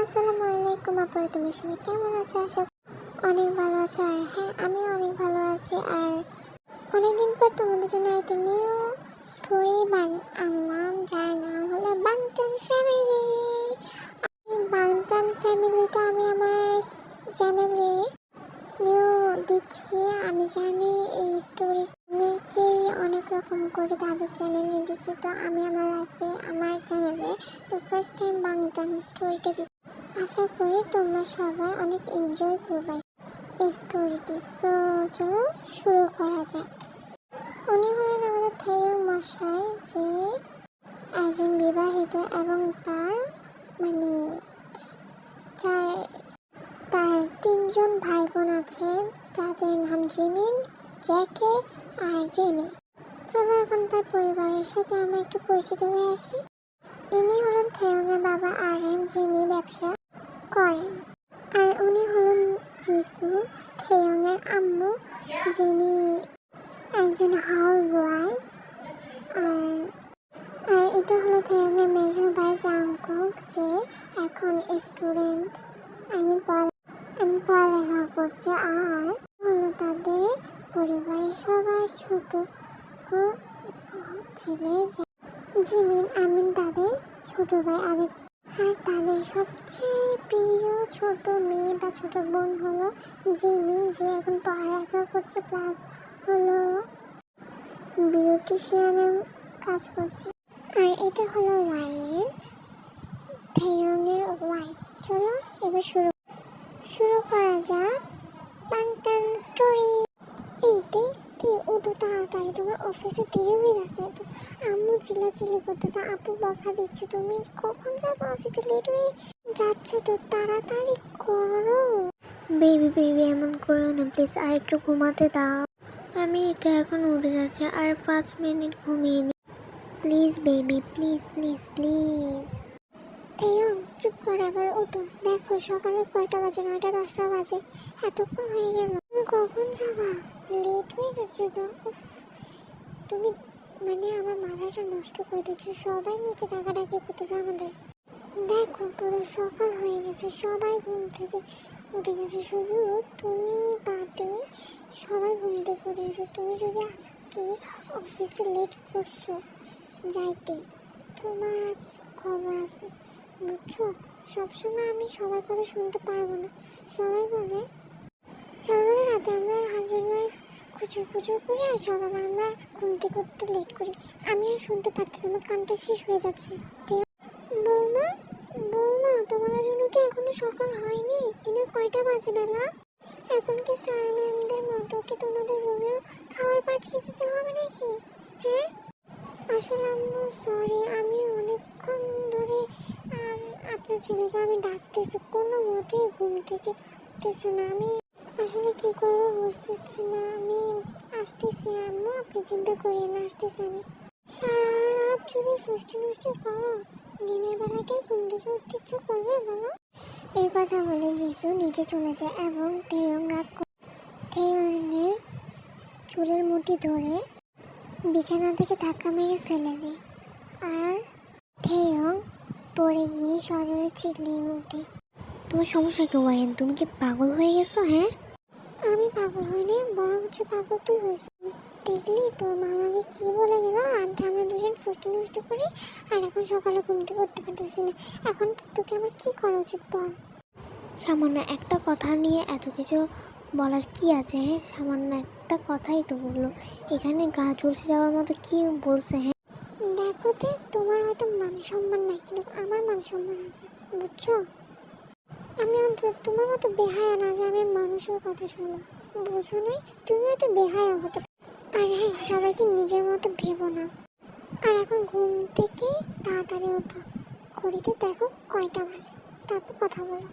আসসালামু আলাইকুম আপনারা তুমি সবাই কেমন আছো আশা অনেক ভালো আছো আর হ্যাঁ আমিও অনেক ভালো আছি আর অনেকদিন পর তোমাদের জন্য একটা নিউ স্টোরি আনলাম যার নাম হলো বাংটান ফ্যামিলি বাংটান ফ্যামিলিটা আমি আমার চ্যানেলে নিউ দিচ্ছি আমি জানি এই স্টোরি অনেক রকম করে তাদের চ্যানেলে দিচ্ছে তো আমি আমার লাইফে আমার চ্যানেলে তো ফার্স্ট টাইম বাংটান স্টোরিটা দিচ্ছি আশা করি তোমরা সবাই অনেক এনজয় করবে এই স্টোরিটি সো চলো শুরু করা যাক। উনি হলেন আমাদের থেয় মশাই, যে একজন বিবাহিত এবং তার মানে চার, তার তিনজন ভাই বোন আছে। তাদের নাম জিমিন, জ্যাকে আর জেনি। চলো এখন তার পরিবারের সাথে আমরা একটু পরিচিত হয়ে আসি। ইনি হলেন থেয়ংয়ের বাবা আর এম যিনি ব্যবসা করেন। আর উনি হলেন যিশু থেয়ংয়ের আম্মু, যিনি একজন হাউস ওয়াইফ আর আর এটা হলো থেয়ংয়ের মেজর ভাই জাংকুক যে এখন স্টুডেন্ট। আমি আমি পড়ালেখা করছি। আর হলো তাদের পরিবারের সবার ছোট ছেলে জিমিন, আমিন তাদের ছোট ভাই আর আর তাদের সবচেয়ে প্রিয় ছোট মেয়ে বা ছোট বোন হলো জিমি, যে এখন পড়ালেখা করছে প্লাস হলো বিউটিশিয়ানের কাজ করছে। আর এটা হলো ওয়াইন থেয়ংয়ের ওয়াইফ চলো এবার শুরু শুরু করা যাক বাংটান স্টোরি এই দেখতে ওটা তাড়াতাড়ি তোমার অফিসে দেরি হয়ে যাচ্ছে তো আম্মু চিল্লাচিল্লি করতেছে আপু বকা দিচ্ছে তুমি কখন যাব অফিসে লেট হয়ে যাচ্ছে তো তাড়াতাড়ি করো। বেবি বেবি এমন করো না প্লিজ আর একটু ঘুমাতে দাও। আমি এটা এখন উঠে যাচ্ছে আর পাঁচ মিনিট ঘুমিয়ে নি। Please baby please please please থেয়ং চুপ করে আবার ওঠো। দেখো সকালে কয়টা বাজে? নয়টা দশটা বাজে। এতক্ষণ হয়ে গেল। তুমি কখন যাবা? লেট হয়ে যাচ্ছে তো তুমি মানে আমার মাথাটা নষ্ট করে দিচ্ছ সবাই নিচে ডাকাডাকি করতেছে আমাদের। দেখো, পুরো সকাল হয়ে গেছে। সবাই ঘুম থেকে উঠে গেছে। শুধু তুমি বাদে সবাই ঘুম থেকে উঠে গেছে। তুমি যদি আজকে অফিসে লেট করছ যাইতে, তোমার আজ খবর আছে, বুঝছ? সবসময় আমি সবার কথা শুনতে পারব না। সবাই বলে সবাই রাতে আমরা হাজব্যান্ড ওয়াইফ খুচুর খুচুর করি আর সকালে আমরা ঘুমতে করতে লেট করি। আমি আর শুনতে পারতেছি আমার কানটা শেষ হয়ে যাচ্ছে। বৌমা? বৌমা, তোমাদের জন্য কি এখনও সকাল হয়নি? দিনের কয়টা বাজে বেলা? এখন কি স্যার ম্যামদের মতো কি তোমাদের রুমেও খাবার পাঠিয়ে দিতে হবে নাকি? হ্যাঁ? আসলে আম্মু সরি আমি অনেকক্ষণ ধরে আপনার ছেলেকে আমি ডাকতেছি, কোনো মতেই ঘুম থেকে উঠতেছে না। আমি আসলে কি করব বুঝতেছি না। আমি আসতেছি, আম্মু, আপনি চিন্তা করিয়ে না আসতেছি আমি। সারা রাত যদি ফুষ্টি ফুষ্টি করো, দিনের বেলা কি আর ঘুম থেকে উঠতে ইচ্ছে করবে বলো? এই কথা বলে যিশু নিচে চলে যায় এবং থেয়ং রাগ করে চুলের মুঠি ধরে বিছানা থেকে ধাক্কা মেরে ফেলে দেয়। আর থেয়ং পড়ে গিয়ে সজোরে চিল্লিয়ে ওঠে তোমার সমস্যা কি, ওয়াইন? তুমি কি পাগল হয়ে গেছো হ্যাঁ? আমি পাগল হইনি, বরং হচ্ছে পাগল তুই হয়েছিস। দেখলি তোর মা আমাকে কি বলে গেল? রাতে আমরা দুজন ফুষ্টি নষ্ট করি, আর এখন সকালে ঘুম থেকে উঠতে পারতেছি না। এখন তোকে আমার কি করা উচিত বল? সামান্য একটা কথা নিয়ে এত কিছু বলার কি আছে হ্যাঁ? সামান্য একটা কথাই তো বলল। এখানে গা চলছে যাওয়ার মতো কি বলছে হ্যাঁ? দেখো, তোমার হয়তো মান সম্মান নাই, কিন্তু আমার মান সম্মান আছে, বুঝছ? আমি অন্তত তোমার মতো বেহায়া না যে আমি মানুষের কথা শুনব। বুঝো নাই? তুমি হয়তো বেহায়া হতে আর হ্যাঁ সবাইকে নিজের মতো ভেবো না। আর এখন ঘুম থেকে তাড়াতাড়ি ওঠো। ঘড়িতে দেখো কয়টা বাজে। তারপর কথা বলো।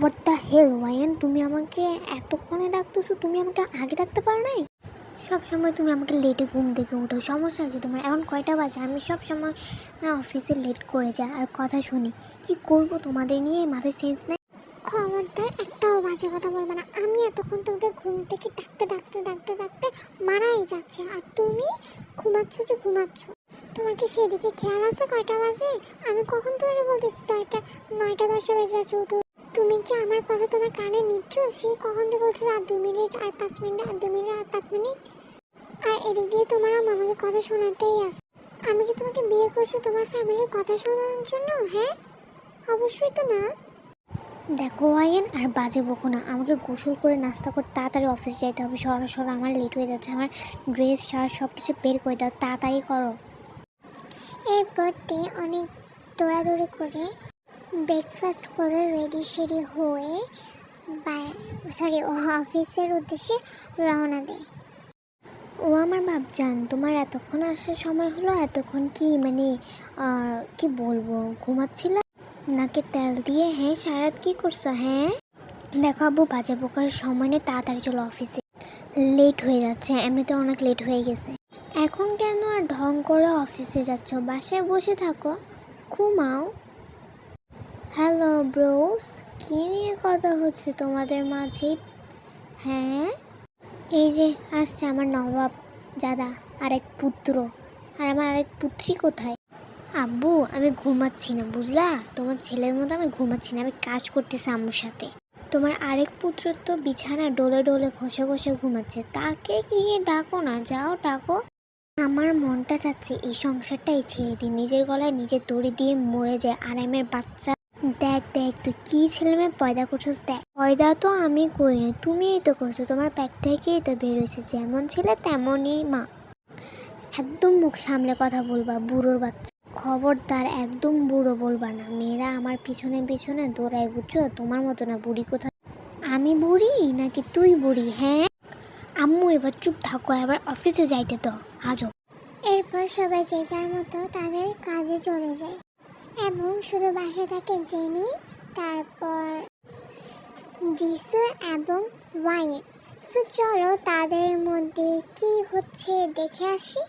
হোয়াট দ্য হেল ওয়াইন তুমি আমাকে এতক্ষণে ডাকতেছো, তুমি আমাকে আগে ডাকতে পারো নাই? সব সময় তুমি আমাকে লেটে ঘুম থেকে উঠো সমস্যা কি তোমার? এখন কয়টা বাজে? আমি সব সময় অফিসে লেট করে যাই। আর কথা শুনি, কি করব তোমাদের নিয়ে? মাথায় সেন্স নাই? খবরদার, একটাও বাজে কথা বলবে না। আমি এতক্ষণ তোমাকে ঘুম থেকে ডাকতে ডাকতে ডাকতে ডাকতে মারাই যাচ্ছে। আর তুমি ঘুমাচ্ছ যে ঘুমাচ্ছ। তোমার কি সেদিকে খেয়াল আছে কয়টা বাজে? আমি কখন তোমার বলতেছি, নয়টা নয়টা দশে বেজে আছে উঠো। তুমি কি আমার কথা তোমার কানে নিচ্ছ? সে কখন থেকে বলছো আর দু মিনিট আর পাঁচ মিনিট আর দু মিনিট আর পাঁচ মিনিট? আর এদিক দিয়ে তোমার আমাকে কথা শোনাতেই আছে আমি কি তোমাকে বিয়ে করছি তোমার ফ্যামিলির কথা শোনানোর জন্য? হ্যাঁ? অবশ্যই তো না। দেখো আয়েন আর বাজে বকো না। আমাকে গোসল করে নাস্তা করে তাড়াতাড়ি অফিসে যেতে হবে। সরো সরো আমার লেট হয়ে যাচ্ছে। আমার ড্রেস শার্ট সব কিছু বের করে দাও। তাড়াতাড়ি করো। এরপর অনেক দৌড়াদৌড়ি করে ব্রেকফাস্ট করে রেডি সেডি হয়ে সরি ও অফিসের উদ্দেশ্যে রওনা দেয়। ও আমার বাপজান, তোমার এতক্ষণ আসার সময় হলো, এতক্ষণ কি মানে কি বলব, ঘুমাচ্ছিল? নাকে তেল দিয়ে হ্যাঁ সারাত কি করছ হ্যাঁ? দেখো আব্বু, বাজে পোকার সময় নেই, তাড়াতাড়ি চলো অফিসে লেট হয়ে যাচ্ছে, এমনিতে অনেক লেট হয়ে গেছে। এখন কেন আর ঢং করে অফিসে যাচ্ছ? বাসায় বসে থাকো, ঘুমাও। হ্যালো ব্রোস কী নিয়ে কথা হচ্ছে তোমাদের মাঝে? হ্যাঁ? এই যে, আসছে আমার নবাব দাদা আরেক পুত্র। আর আমার আরেক পুত্রী কোথায়? আব্বু, আমি ঘুমাচ্ছি না, বুঝলা? তোমার ছেলের মতো আমি ঘুমাচ্ছি না, আমি কাজ করতেছি আম্মুর সাথে। তোমার আরেক পুত্র তো বিছানা ডোলে ডোলে ঘষে ঘষে ঘুমাচ্ছে। তাকে গিয়ে ডাকো না, যাও ডাকো। আমার মনটা চাচ্ছে এই সংসারটাই ছেড়ে দিই। নিজের গলায় নিজের দড়ি দিয়ে মরে যায়। আরামের বাচ্চা দেখ দেখ, তুই কি ছেলে মেয়ে পয়দা করছিস দেখ। পয়দা তো আমি করি না, তুমিই তো করছ। তোমার পেট থেকেই তো বের হয়েছে, যেমন ছেলে তেমনই মা। একদম মুখ সামলে কথা বলবা, বুড়োর বাচ্চা। খবরদার, একদম বুড়ো বলবা না। মেয়েরা আমার পিছনে পিছনে দৌড়ায়, বুঝছ? তোমার মতো না, বুড়ি কোথায়? আমি বুড়ি নাকি তুই বুড়ি হ্যাঁ? আম্মু, এবার চুপ থাকো, এবার অফিসে যাইতে তো আজও। এরপর সবাই যে যার মতো তাদের কাজে চলে যায়। এবং শুধু বাসায় থাকে জেনি তারপর জিসু এবং ওয়াইন। তো চলো তাদের মধ্যে কি হচ্ছে দেখে আসি।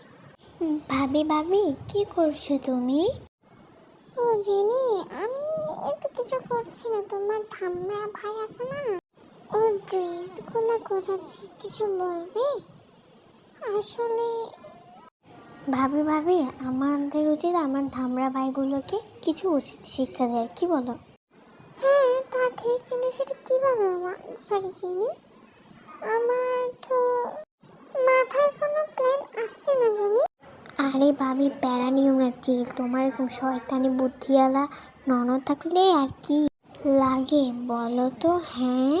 ভাবি ভাবি কি করছ তুমি? ও জেনি আমি এত কিছু করছি না। তোমার ধামরা ভাই আছে না? ওর ড্রেসগুলো গোছাচ্ছি কিছু বলবে? আসলে ভাবি ভাবি আমাদের উচিত আমার ধামরা ভাইগুলোকে কিছু উচিত শিক্ষা দেয় কি বলো? হ্যাঁ তা ঠিক কিন্তু সেটা কীভাবে সরি চিনি আমার তো মাথায় কোনো প্ল্যান আসছে না জানি। আরে ভাবি প্যারা নিও না চিল তোমার শয়তানি বুদ্ধিওয়ালা ননদ থাকলে আর কি লাগে বলো তো হ্যাঁ?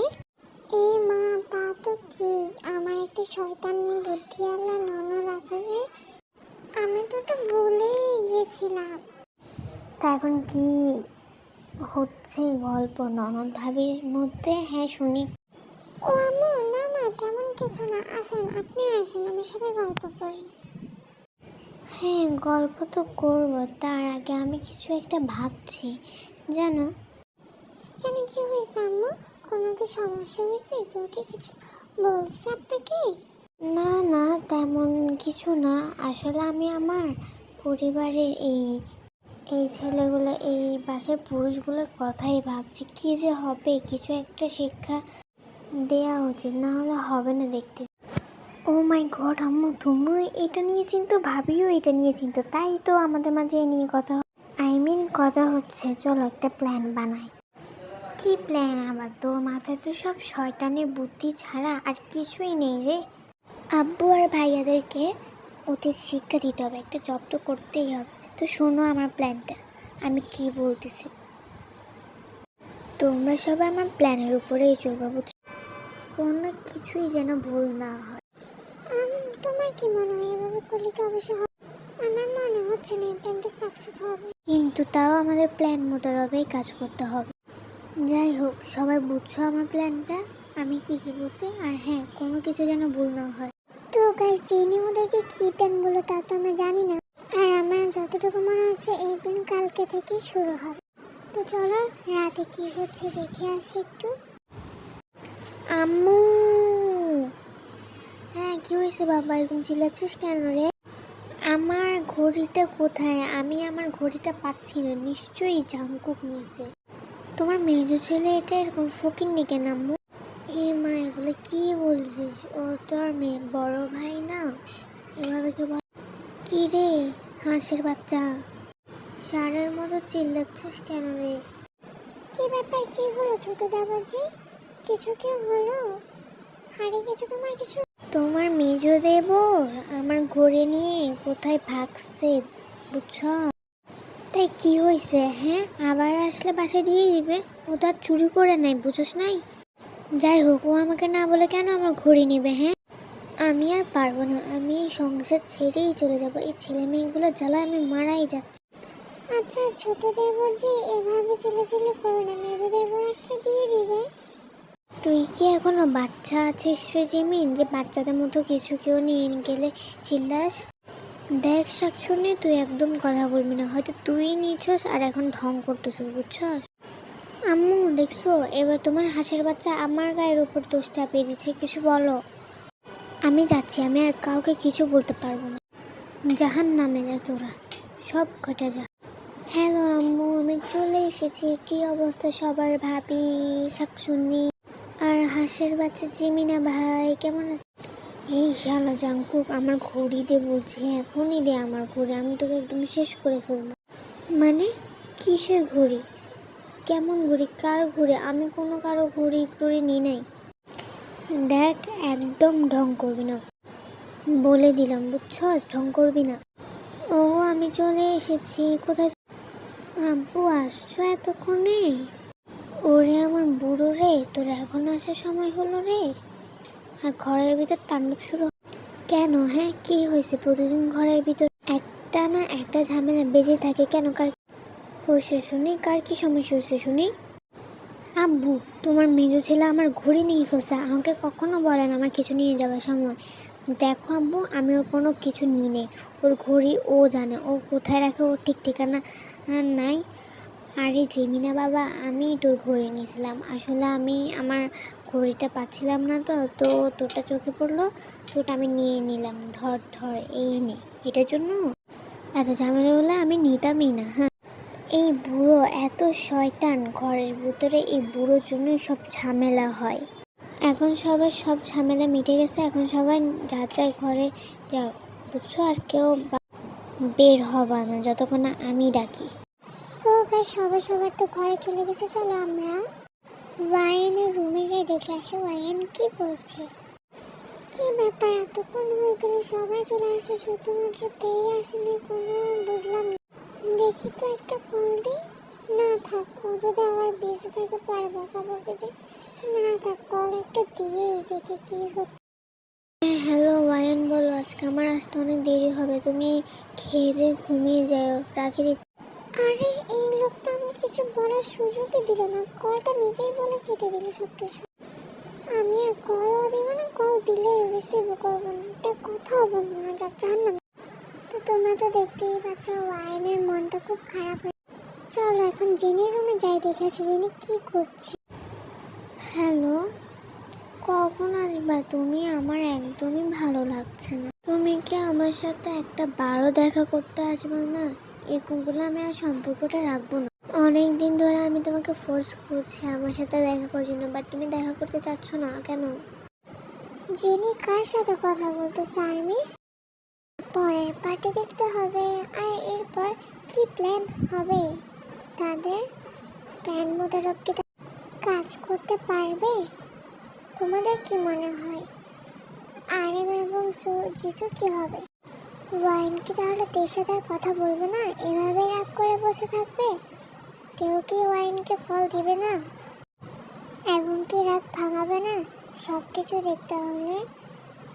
এ মা তা তো ঠিক। আমার একটা শয়তানি বুদ্ধিওয়ালা ননদ আছে যে আমি তো ওটা ভুলেই গেছিলাম। তা এখন কি হচ্ছে গল্প? ননদ ভাবির মধ্যে? হ্যাঁ শুনি। ও আম্মু, না না, তেমন কিছু না। আসেন আপনি আসেন, আমি সবাই গল্প করি। হ্যাঁ গল্প তো করব। তার আগে আমি কিছু একটা ভাবছি। জানো? কেন কি হয়েছে আম্মু? কোনো কি সমস্যা হয়েছে? কেউ কি কিছু বলছে আপনাকে? না না, তেমন কিছু না। আসলে আমি আমার পরিবারের এই এই ছেলেগুলো, এই বাসের পুরুষগুলোর কথাই ভাবছি। কি যে হবে? কিছু একটা শিক্ষা দেয়া উচিত, না হলে হবে না দেখতে। ও মাই গড আম্মু, তুমি এটা নিয়ে চিন্তো ভাবিও এটা নিয়ে চিন্তো তাই তো আমাদের মাঝে এই নিয়ে কথা আই মিন কথা হচ্ছে, চলো একটা প্ল্যান বানাই। কি প্ল্যান আবার? তোর মাথায় তো সব শয়তানি বুদ্ধি ছাড়া আর কিছুই নেই রে। আব্বু আর ভাইয়াদেরকে উচিত শিক্ষা দিতে হবে, একটা জব তো করতেই হবে। তো শোনো আমার প্ল্যানটা আমি কি বলতেছি? তোমরা সবাই আমার প্ল্যানের উপরেই চলবে, বুঝছ? কোনো কিছুই যেন ভুল না হয়। তোমার কি মনে হয় এভাবে করলে কি অবশ্য হবে? আমার মনে হচ্ছে না প্ল্যানটা সাকসেস হবে। কিন্তু তাও আমাদের প্ল্যান মোতাবেকই কাজ করতে হবে। যাই হোক, সবাই বুঝছ আমার প্ল্যানটা আমি কি কি বলছি আর হ্যাঁ কোনো কিছু যেন ভুল না হয়। তো গাইস জেনে ওদেরকে কি প্ল্যান তা তো আমরা জানি না। আর আমার যতটুকু মনে হচ্ছে, এই প্ল্যান কালকে থেকেই শুরু হবে। তো চলো, রাতে কি হচ্ছে দেখে আসি একটু। আম্মু! হ্যাঁ কি হয়েছে বাবা? এরকম চিল্লাচ্ছিস কেন রে? আমার ঘড়িটা কোথায়? আমি আমার ঘড়িটা পাচ্ছি না। নিশ্চয়ই জাঙ্কুক নিয়েছে। তোমার মেজো ছেলে এটা এরকম ফকির নিকে আম্মু? এ মা এগুলো কি বলছিস? ও তো আর মেয়ে বড় ভাই না? এভাবে কি বল কি রে হাঁসের বাচ্চা? সারের মতো চিল্লাচ্ছিস কেন রে? কি ব্যাপার কি হলো ছোট দেবরজি? কিছু কি হলো? হারিয়ে গেছে তোমার কিছু? তোমার মেজ দেবর আমার ঘরে নিয়ে কোথায় ভাগছে বুঝছ? তাই কি হয়েছে হ্যাঁ? আবার আসলে বাসায় দিয়ে দিবে? ও তো আর চুরি করে নাই বুঝোস নাই? যাই হোক ও আমাকে না বলে কেন আমার ঘড়ি নেবে হ্যাঁ? আমি আর পারব না। আমি এই সংসার ছেড়েই চলে যাব। এই ছেলে মেয়েগুলো জ্বালা আমি মারাই যাচ্ছি। আচ্ছা ছোট দেবরজি এভাবে চিল্লাচিল্লি করো না। মেজো দেবর আসলে দিয়ে দিবে। তুই কি এখনও বাচ্চা আছিস জিমিন? যে বাচ্চাদের মতো কিছু কেউ নিয়ে গেলে চিল্লাস? দেখ শাকসুনি তুই একদম কথা বলবি না। হয়তো তুই নিছস আর এখন ঢং করতেছিস বুঝছস? আম্মু, দেখছ? এবার তোমার হাঁসের বাচ্চা আমার গায়ের উপর দোষ চাপিয়ে দিচ্ছে, কিছু বলো? আমি যাচ্ছি, আমি আর কাউকে কিছু বলতে পারব না। জাহান নামে যা তোরা, সব ঘটে যা। হ্যালো আম্মু, আমি চলে এসেছি, কি অবস্থা সবার ভাবি, শাকসুন্নি? আর হাঁসের বাচ্চা জিমিনা ভাই, কেমন আছে? এই শালা জাঙ্কুক আমার ঘড়ি দে বলছি, এখনই দে আমার ঘড়ি, আমি তোকে একদম শেষ করে ফেলব। মানে? কিসের ঘড়ি? কেমন ঘড়ি কার ঘড়ি আমি কোনো কারও ঘড়ি টড়ি নিই নাই। দেখ, একদম ঢং করবি না। বলে দিলাম, বুঝছস? ঢং করবি না। ও, আমি চলে এসেছি। কোথায়? আব্বু, আসছো এতক্ষণে? ওরে আমার বুড়ো রে, তোর এখন আসার সময় হলো রে। আর ঘরের ভিতর তাণ্ডব শুরু কেন হ্যাঁ? কি হয়েছে? প্রতিদিন ঘরের ভিতর একটা না একটা ঝামেলা বেজে থাকে। কেন? কার হয়েছে শুনি? কার কি সমস্যা হয়েছে শুনি? আব্বু, তোমার মেজো ছেলে আমার ঘড়ি নিয়ে ফেলছে। আমাকে কখনো বলেন আমার কিছু নিয়ে যাওয়ার সময়। দেখো আব্বু, আমি ওর কোনো কিছু নিই নেই। ওর ঘড়ি ও জানে। ও কোথায় রাখে ওর ঠিক ঠিকানা নাই। আরে জেমিনা বাবা, আমি তোর ঘড়ি নিয়েছিলাম। আসলে আমি আমার ঘড়িটা পাচ্ছিলাম না তো তো তোরটা চোখে পড়ল। তোরটা আমি নিয়ে নিলাম। ধর ধর, এই নে। এটার জন্য? এত ঝামেলা হলে আমি নিতামই না হ্যাঁ। এই বুড়ো এত শয়তান, ঘরের ভিতরে এই বুড়োর জন্য সব ঝামেলা হয়। এখন সবার সব ঝামেলা মিটে গেছে, এখন সবাই যার যার ঘরে যা, বুঝছ? আর কেউ বের হবা না, যতক্ষণ না আমি ডাকি। সো সবাই সবার তো ঘরে চলে গেছে, চলো আমরা ওয়াইনের রুমে যাই, দেখে আসি ওয়াইন কি করছে। কি ব্যাপার? এতক্ষণ হয়ে গেল, সবাই চলে আসে শুধুমাত্র তেই আসেনি কোনো, বুঝলাম দেখি তো একটা কল দিই। না থাক ও যদি আবার বিজি থাকে পরে বকাবকি দিই আচ্ছা, না থাক কল একটু দিয়েই দেখি কি হচ্ছে। হ্যাঁ হ্যালো ওয়াইন বলো আজকে আমার আসতে অনেক দেরি হবে তুমি খেয়ে দিয়ে ঘুমিয়ে যাও রাখি দিচ্ছি। আরে এই লোকটা আমাকে কিছু বলার সুযোগই দিল না কলটা নিজেই বলে কেটে দিল সব কিছু আমি আর কলও দিব না কল দিলে রিসিভও করব না একটা কথাও বলব না যাক জানলাম। তো তোমরা তো দেখতেই পাচ্ছ, ওয়াইনের মনটা খুব খারাপ হয়ে চলো এখন জেনির রুমে যাই, দেখে আসি জেনি কি করছে। হ্যালো? কখন আসবা তুমি? আমার একদমই ভালো লাগছে না। তুমি কি আমার সাথে একটা বারো দেখা করতে আসবে না? এরকমগুলো আমি আর সম্পর্কটা রাখব না। অনেক দিন ধরে আমি তোমাকে ফোর্স করছি আমার সাথে দেখা করার জন্য বাট তুমি দেখা করতে চাচ্ছ না, কেন? জেনি কার সাথে কথা বলতেছে আর্মিস পরের পার্টি দেখতে হবে আর এরপর কি প্ল্যান হবে? তাদের প্ল্যান মোতাবেক কি কাজ করতে পারবে? তোমাদের কি মনে হয়? আরেম এবং সু- জিসু কি হবে? ওয়াইন কি তাহলে তের আর কথা বলবে না? এভাবে রাগ করে বসে থাকবে? কেউ কি ওয়াইনকে ফল দিবে না? এবং কি রাগ ভাঙাবে না? সব কিছু দেখতে হলে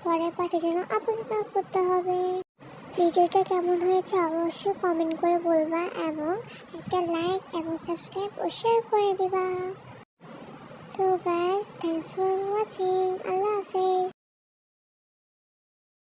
পরের পার্টির জন্য আপনাকে করতে হবে। ভিডিওটা কেমন হয়েছে অবশ্যই কমেন্ট করে বলবা এবং একটা লাইক এবং সাবস্ক্রাইব ও শেয়ার করে দিবা। So guys thanks for watching আল্লাহ হাফেজ।